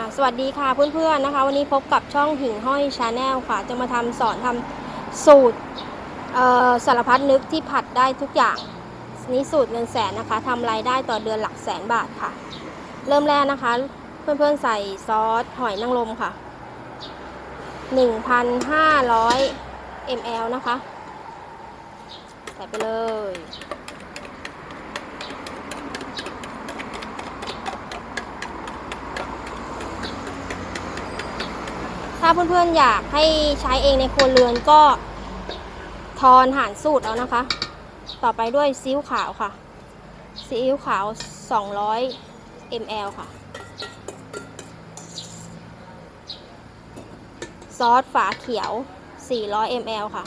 อ่าสวัสดีค่ะเพื่อนๆนะคะ วันนี้พบกับช่องหิ่งห้อยชาแนลค่ะ จะมาทำสอนทำสูตรสารพัดนึกที่ผัดได้ทุกอย่างนี่สูตรเงินแสนนะคะทำรายได้ต่อเดือนหลักแสนบาทค่ะ เริ่มแรกนะคะ เพื่อนๆใส่ซอสหอยนางรมค่ะ 1,500 ml นะคะ ใส่ไปเลย ถ้าเพื่อนๆอยากให้ใช้เองในครัวเรือนก็ทอนหารสูตรเอานะคะ ต่อไปด้วยซีอิ๊วขาวค่ะ ซีอิ๊วขาว 200 ml ค่ะ ซอสฝาเขียว 400 ml ค่ะ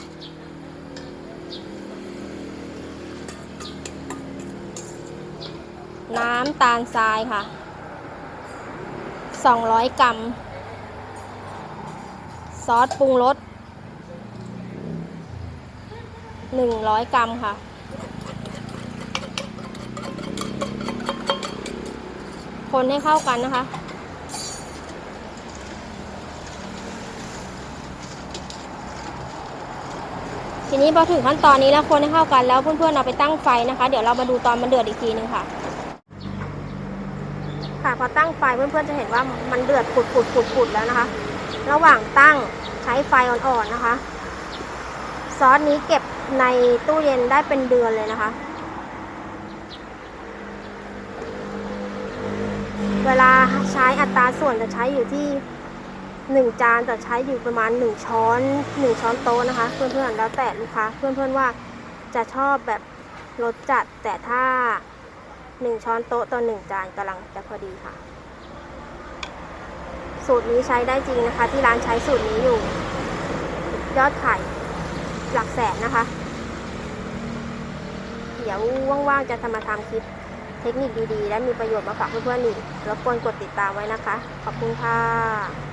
น้ำตาลทรายค่ะ 200 กรัม ซอสปรุงรส100 กรัมค่ะ คนให้เข้ากันนะคะ ทีนี้พอถึงขั้นตอนนี้แล้วคนให้เข้ากันแล้วเพื่อนๆเอาไปตั้งไฟนะคะ เดี๋ยวเรามาดูตอนมันเดือดอีกทีนึงค่ะ ค่ะพอตั้งไฟเพื่อนๆจะเห็นว่ามันเดือดปุดๆๆๆแล้วนะคะ ระหว่างตั้งใช้ไฟอ่อนๆนะคะ ซอสนี้เก็บในตู้เย็นได้เป็นเดือนเลยนะคะ เวลาใช้อัตราส่วนจะใช้อยู่ที่หนึ่งจานจะใช้อยู่ประมาณหนึ่งช้อนหนึ่งช้อนโต๊ะนะคะ เพื่อนๆแล้วแต่ลูกค้าเพื่อนๆว่าจะชอบแบบรสจัดแต่ถ้าหนึ่งช้อนโต๊ะต่อหนึ่งจานกำลังจะพอดีค่ะ สูตรนี้ใช้ได้จริงนะคะ ที่ร้านใช้สูตรนี้อยู่ ยอดขายหลักแสนนะคะ เดี๋ยวว่างๆจะทำมาทำคลิปเทคนิคดีๆ และมีประโยชน์มาฝากเพื่อนๆอีกรบกวนกดติดตามไว้นะคะ ขอบคุณค่ะ